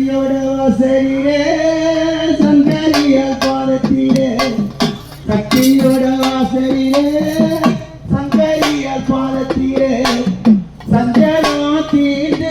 சங்கரியோட வாசலிலே சங்கரிய பாதத்திலே. சக்தியோட வாசலிலே சங்கரிய பாதத்திலே. சஞ்சனா தீர்த்து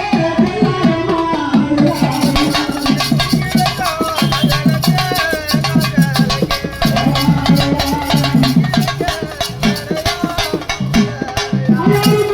Thank you.